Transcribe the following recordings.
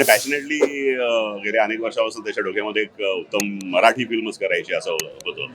आणि पॅशनेटली गेल्या अनेक वर्षापासून त्याच्या डोक्यामध्ये एक उत्तम मराठी फिल्मच करायची असं होतं.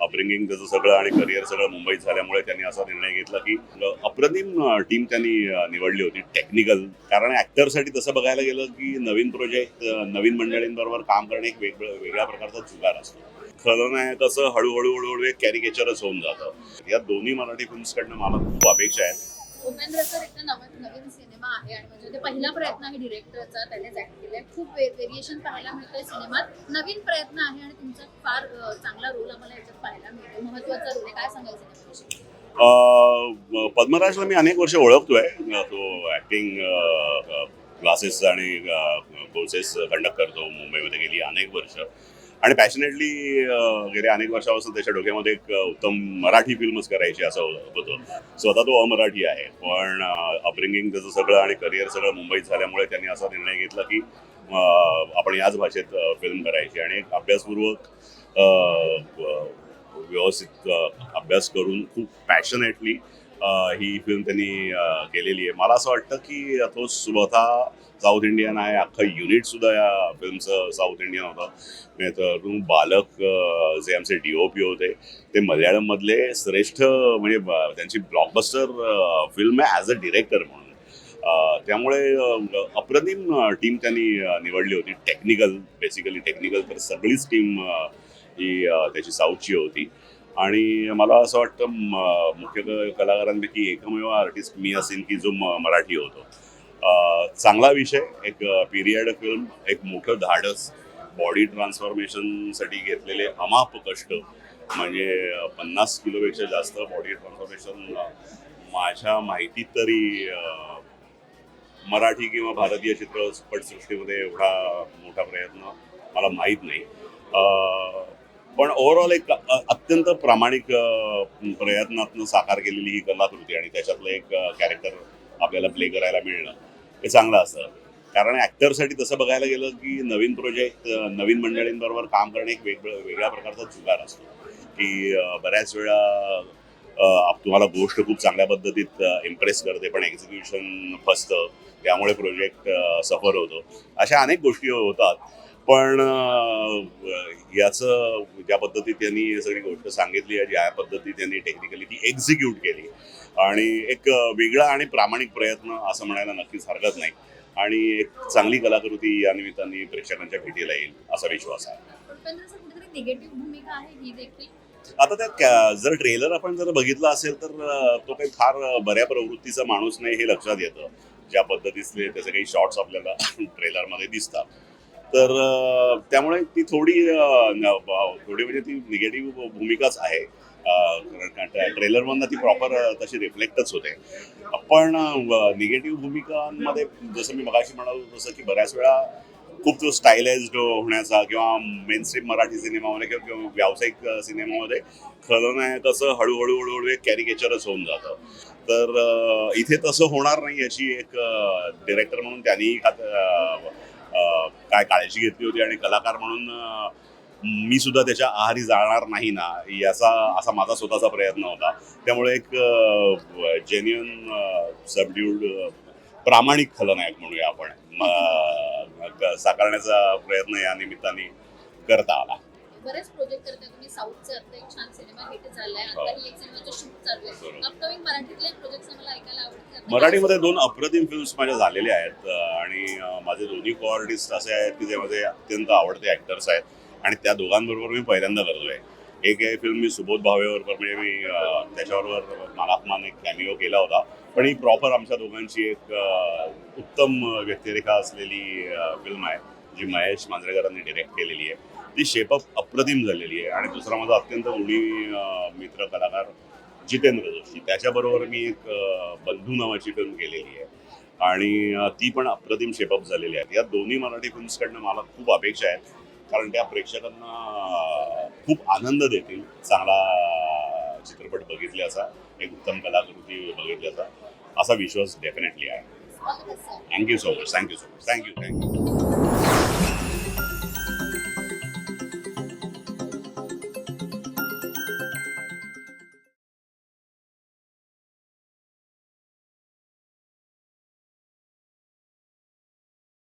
अपब्रिंगिंग त्याचं सगळं आणि करिअर सगळं मुंबईत झाल्यामुळे त्यांनी असा निर्णय घेतला की अप्रतिम टीम त्यांनी निवडली होती टेक्निकल कारण ऍक्टरसाठी तसं बघायला गेलं की नवीन प्रोजेक्ट नवीन मंडळींबरोबर काम करणे एक वेगळं वेगळ्या प्रकारचा जुगार असतो. खलनायकाचं हळूहळू हळूहळू एक कॅरिकेचरच होऊन जातं. या दोन्ही मराठी फिल्म्सकडनं मला खूप अपेक्षा आहेत उपेंद्र सर एक नवीन नवीन सिनेमा आहे आणि म्हणजे ते पहिला प्रयत्न आहे डिरेक्टरचा त्यानेच ऍक्ट केलाय. खूप व्हेरिएशन पाहायला मिळतंय सिनेमात. नवीन प्रयत्न आहे आणि तुमचा फार चांगला रोल आम्हाला याच्यात पाहायला मिळतो महत्त्वाचा रोल आहे. काय सांगाल सिनेमाविषयी? पद्मराजला मी अनेक वर्ष ओळखतोय. तो ऍक्टिंग क्लासेस आणि कोर्सेस कंडक्ट करतो मुंबईमध्ये गेली अनेक वर्ष. आणि पॅशनेटली गेल्या अनेक वर्षापासून त्याच्या डोक्यामध्ये एक उत्तम मराठी फिल्मच करायची असं होतं. स्वतः तो अमराठी आहे. पण अपब्रिंगिंग त्याचं सगळं आणि करिअर सगळं मुंबईत झाल्यामुळे त्यांनी असा निर्णय घेतला की आपण याच भाषेत फिल्म करायची आणि एक अभ्यासपूर्वक व्यवस्थित अभ्यास करून खूप पॅशनेटली ही फिल्म त्यांनी केलेली आहे. मला असं वाटतं की तो स्वतः साऊथ इंडियन आहे. अख्खं युनिट सुद्धा या फिल्मचं साऊथ इंडियन होतं. म्हणजे तरुण बालक जे आमचे डी ओ पी होते ते मल्याळममधले श्रेष्ठ म्हणजे त्यांची ब्लॉकबस्टर फिल्म आहे ॲज अ डिरेक्टर म्हणून. त्यामुळे अप्रतिम टीम त्यांनी निवडली होती. टेक्निकल बेसिकली टेक्निकल तर सगळीच टीम ही त्याची साऊथची होती. आणि मला असं वाटतं मुख्य कलाकारांपैकी एकमेव आर्टिस्ट मी असेल की जो म- मराठी होतो. चांगला विषय एक पिरियड फिल्म एक मोठं धाडस बॉडी ट्रान्सफॉर्मेशनसाठी घेतलेले अमाप कष्ट म्हणजे पन्नास किलोपेक्षा जास्त बॉडी ट्रान्सफॉर्मेशन माझ्या माहितीत तरी मराठी किंवा भारतीय चित्रपटसृष्टीमध्ये एवढा मोठा प्रयत्न मला माहीत नाही. पण ओव्हरऑल एक अत्यंत प्रामाणिक प्रयत्नातून प्रयत्नातनं साकार केलेली ही कलाकृती आणि त्याच्यातलं एक कॅरेक्टर आपल्याला प्ले करायला मिळणं हे चांगलं असतं. कारण ऍक्टरसाठी तसं बघायला गेलं की नवीन प्रोजेक्ट नवीन मंडळींबरोबर काम करणे एक वेगळं वेगळ्या प्रकारचा जुगार असतो. की बऱ्याच वेळा तुम्हाला गोष्ट खूप चांगल्या पद्धतीत इम्प्रेस करते पण एक्झिक्युशन फसतं त्यामुळे प्रोजेक्ट सफर होतो. अशा अनेक गोष्टी होतात. पण याचं ज्या पद्धतीत त्यांनी सगळी गोष्ट सांगितली आहे ज्या पद्धतीत त्यांनी टेक्निकली ती एक्झिक्यूट केली. आणि एक वेगळा आणि प्रामाणिक प्रयत्न असं म्हणायला नक्कीच हरकत नाही. आणि एक चांगली कलाकृती या निमित्ताने प्रेक्षकांच्या भेटीला येईल असा विश्वास आहे. ही आता त्यात जर ट्रेलर आपण जर बघितला असेल तर तो काही फार बऱ्या प्रवृत्तीचा माणूस नाही हे लक्षात येतं. ज्या पद्धतीचे त्याचे काही शॉर्ट्स आपल्याला ट्रेलरमध्ये दिसतात. तर त्यामुळे ती थोडी थोडी म्हणजे ती निगेटिव्ह भूमिकाच आहे. ट्रेलरमधनं ती प्रॉपर तशी रिफ्लेक्टच होते. पण निगेटिव्ह भूमिकांमध्ये जसं मी मगाशी म्हणालो तसं की बऱ्याच वेळा खूप तो स्टायलाइज्ड होण्याचा किंवा मेनस्ट्रीम मराठी सिनेमामध्ये किंवा व्यावसायिक सिनेमामध्ये खलनायकाचं हळूहळू हळूहळू एक कॅरिकेचरच होऊन जातं. तर इथे तसं होणार नाही अशी एक डिरेक्टर म्हणून त्यांनी काय काळजी घेतली होती आणि कलाकार म्हणून मी सुद्धा त्याच्या आहारी जाणार नाही ना याचा असा माझा स्वतःचा प्रयत्न होता. त्यामुळे एक जेन्युन सबड्यूड प्रामाणिक खलनायक म्हणूया आपण. साकारण्याचा प्रयत्न या निमित्ताने करता आला. बरेच प्रोजेक्ट करताय तुम्ही. साऊथचा आता एक छान सिनेमा हिट झालाय. आता ही एक सिनेमाचं शूट चालू आहे. अपकमिंग मराठीतले मराठीमध्ये दोन अप्रतिम फिल्म्स माझ्या झालेल्या आहेत आणि माझे दोन्ही को आर्टिस्ट असे आहेत की जे माझे अत्यंत आवडते ॲक्टर्स आहेत आणि त्या दोघांबरोबर मी पहिल्यांदा करतोय. एक आहे फिल्म मी सुबोध भावेबरोबर म्हणजे मी त्याच्याबरोबर मानापमान एक कॅमिओ केला होता. पण ही प्रॉपर आमच्या दोघांची एक उत्तम व्यक्तिरेखा असलेली फिल्म आहे जी महेश मांजरेकरांनी डिरेक्ट केलेली आहे. ती शेपअप अप्रतिम झालेली आहे. आणि दुसरा माझा अत्यंत उणी मित्र कलाकार जितेंद्र जोशी. त्याच्याबरोबर मी एक बंधू नावाची फिल्म केलेली आहे. आणि ती पण अप्रतिम शेपअप झालेली आहेत या दोन्ही मराठी फिल्म्सकडनं मला खूप अपेक्षा आहेत. कारण त्या प्रेक्षकांना खूप आनंद देतील. चांगला चित्रपट बघितल्याचा एक उत्तम कलाकृती बघितल्याचा असा विश्वास डेफिनेटली आहे. Thank you so much thank you so much thank you thank you